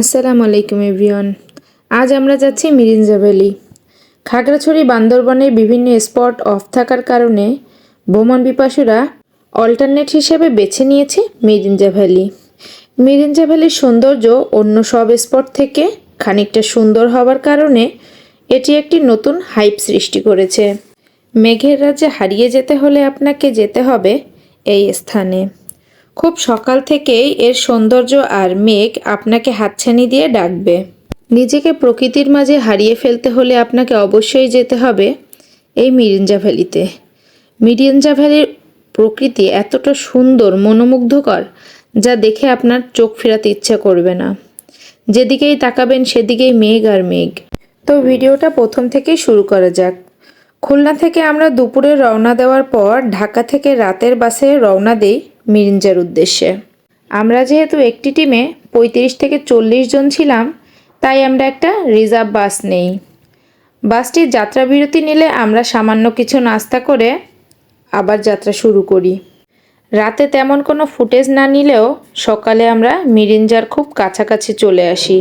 আসসালামু আলাইকুম এভরিওয়ান। আজ আমরা যাচ্ছি মিরিঞ্জা ভ্যালি। খাগড়াছড়ি বান্দরবনের বিভিন্ন স্পট অফ থাকার কারণে ভ্রমণ পিপাসুরা অল্টারনেট হিসেবে বেছে নিয়েছে মিরিঞ্জা ভ্যালি। মিরিঞ্জা ভ্যালির সৌন্দর্য অন্য সব স্পট থেকে খানিকটা সুন্দর হওয়ার কারণে এটি একটি নতুন হাইপ সৃষ্টি করেছে। মেঘের রাজ্যে হারিয়ে যেতে হলে আপনাকে যেতে হবে এই স্থানে। খুব সকাল থেকেই এর সৌন্দর্য আর মেঘ আপনাকে হাতছানি দিয়ে ডাকবে। নিজেকে প্রকৃতির মাঝে হারিয়ে ফেলতে হলে আপনাকে অবশ্যই যেতে হবে এই মিরিঞ্জা ভ্যালিতে। মিরিঞ্জা ভ্যালির প্রকৃতি এতটা সুন্দর, মনোমুগ্ধকর, যা দেখে আপনার চোখ ফেরাতে ইচ্ছা করবে না। যেদিকেই তাকাবেন সেদিকেই মেঘ আর মেঘ। তো ভিডিওটা প্রথম থেকেই শুরু করা যাক। খুলনা থেকে আমরা দুপুরে রওনা দেওয়ার পর ঢাকা থেকে রাতের বাসে রওনা দেই মিরিঞ্জার উদ্দেশ্যে। আমরা যেহেতু একটি টিমে পঁয়ত্রিশ থেকে চল্লিশ জন ছিলাম, তাই আমরা একটা রিজার্ভ বাস নেই। বাসটির যাত্রা বিরতি নিলে আমরা সামান্য কিছু নাস্তা করে আবার যাত্রা শুরু করি। রাতে তেমন কোনো ফুটেজ না নিলেও সকালে আমরা মিরিঞ্জার খুব কাছাকাছি চলে আসি।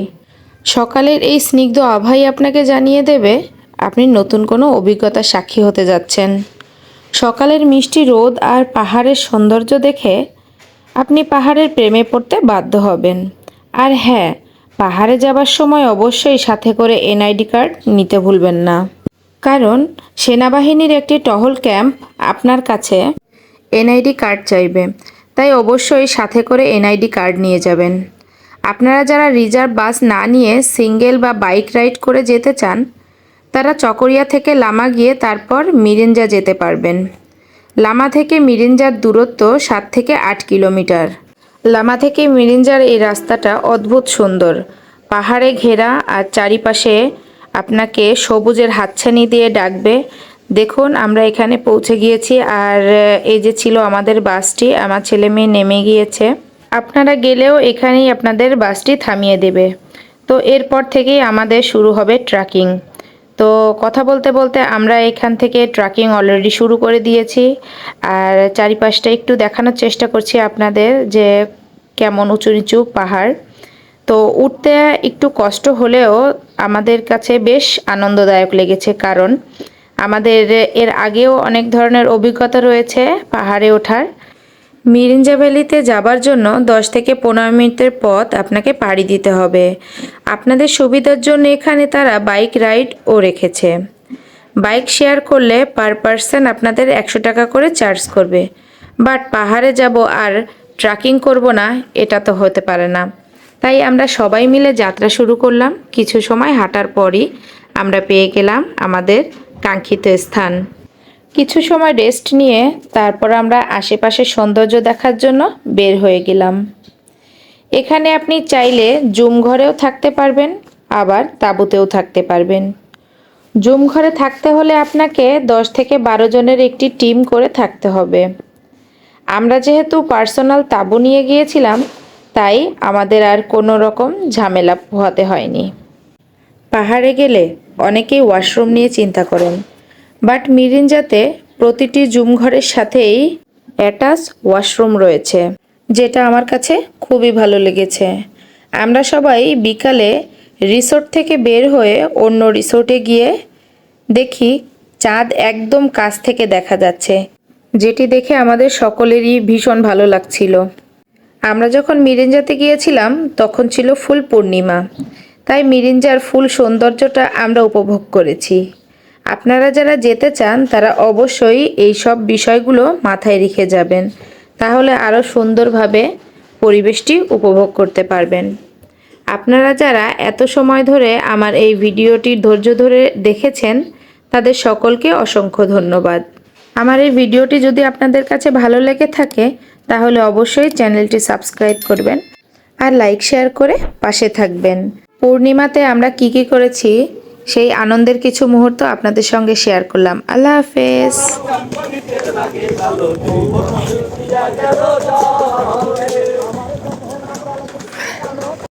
সকালের এই স্নিগ্ধ আভাই আপনাকে জানিয়ে দেবে, আপনি নতুন কোনো অভিজ্ঞতার সাক্ষী হতে যাচ্ছেন। সকালের মিষ্টি রোদ আর পাহাড়ের সৌন্দর্য দেখে আপনি পাহাড়ের প্রেমে পড়তে বাধ্য হবেন। আর হ্যাঁ পাহাড়ে যাবার সময় অবশ্যই সাথে করে এনআইডি কার্ড নিতে ভুলবেন না। কারণ সেনাবাহিনীর একটি টহল ক্যাম্প আপনার কাছে এনআইডি কার্ড চাইবে, তাই অবশ্যই সাথে করে এনআইডি কার্ড নিয়ে যাবেন। আপনারা যারা রিজার্ভ বাস না নিয়ে সিঙ্গেল বা বাইক রাইড করে যেতে চান তারা চকরিয়া থেকে লামা গিয়ে তারপর মিরিঞ্জা যেতে পারবেন। লামা থেকে মিরিঞ্জার দূরত্ব সাত থেকে আট কিলোমিটার। লামা থেকে মিরিঞ্জার এই রাস্তাটা অদ্ভুত সুন্দর। পাহাড়ে ঘেরা আর চারিপাশে আপনাকে সবুজের হাতছানি দিয়ে ডাকবে। দেখুন, আমরা এখানে পৌঁছে গিয়েছি আর এই যে ছিল আমাদের বাসটি, আমার ছেলে মেয়ে নেমে গিয়েছে। আপনারা গেলেও এখানেই আপনাদের বাসটি থামিয়ে দেবে। তো এরপর থেকেই আমাদের শুরু হবে ট্রাকিং। তো কথা বলতে বলতে আমরা এখান থেকে ট্রাকিং অলরেডি শুরু করে দিয়েছি। আর চারিপাশটা একটু দেখানোর চেষ্টা করছি আপনাদের যে কেমন উঁচু নিচু পাহাড়। তো উঠতে একটু কষ্ট হলেও আমাদের কাছে বেশ আনন্দদায়ক লেগেছে কারণ আমাদের এর আগেও অনেক ধরনের অভিজ্ঞতা রয়েছে পাহাড়ে ওঠার। মিরিঞ্জা ভ্যালিতে যাবার জন্য 10 থেকে পনেরো মিনিটের পথ আপনাকে পাড়ি দিতে হবে। আপনাদের সুবিধার জন্য এখানে তারা বাইক রাইডও রেখেছে। বাইক শেয়ার করলে পার পার্সন আপনাদের একশো টাকা করে চার্জ করবে। বাট পাহাড়ে যাব আর ট্রাকিং করব না, এটা তো হতে পারে না। তাই আমরা সবাই মিলে যাত্রা শুরু করলাম। কিছু সময় হাঁটার পরই আমরা পেয়ে গেলাম আমাদের কাঙ্ক্ষিত স্থান। কিছু সময় রেস্ট নিয়ে তারপর আমরা আশেপাশের সৌন্দর্য দেখার জন্য বের হয়ে গেলাম। এখানে আপনি চাইলে জুম ঘরেও থাকতে পারবেন, আবার তাঁবুতেও থাকতে পারবেন। জুম ঘরে থাকতে হলে আপনাকে দশ থেকে বারো জনের একটি টিম করে থাকতে হবে। আমরা যেহেতু পার্সোনাল তাঁবু নিয়ে গিয়েছিলাম, তাই আমাদের আর কোনো রকম ঝামেলা পোহাতে হয়নি। পাহাড়ে গেলে অনেকেই ওয়াশরুম নিয়ে চিন্তা করেন বাট মিরিঞ্জাতে প্রতিটি জুম ঘরের সাথেই অ্যাটাচ ওয়াশরুম রয়েছে, যেটা আমার কাছে খুবই ভালো লেগেছে। আমরা সবাই বিকালে রিসোর্ট থেকে বের হয়ে অন্য রিসোর্টে গিয়ে দেখি চাঁদ একদম কাছ থেকে দেখা যাচ্ছে, যেটি দেখে আমাদের সকলেরই ভীষণ ভালো লাগছিল। আমরা যখন মিরিঞ্জাতে গিয়েছিলাম, তখন ছিল ফুল পূর্ণিমা, তাই মিরিঞ্জার ফুল সৌন্দর্যটা আমরা উপভোগ করেছি। আপনারা যারা যেতে চান, তারা অবশ্যই এই সব বিষয়গুলো মাথায় রেখে যাবেন। তাহলে আরও সুন্দরভাবে পরিবেশটি উপভোগ করতে পারবেন। আপনারা যারা এত সময় ধরে আমার এই ভিডিওটি ধৈর্য ধরে দেখেছেন, তাদের সকলকে অসংখ্য ধন্যবাদ। আমার এই ভিডিওটি যদি আপনাদের কাছে ভালো লেগে থাকে, তাহলে অবশ্যই চ্যানেলটি সাবস্ক্রাইব করবেন আর লাইক, শেয়ার করে পাশে থাকবেন। পূর্ণিমাতে আমরা কি কি করেছি? সেই আনন্দের কিছু মুহূর্ত আপনাদের সঙ্গে শেয়ার করলাম। আল্লাহ হাফেজ।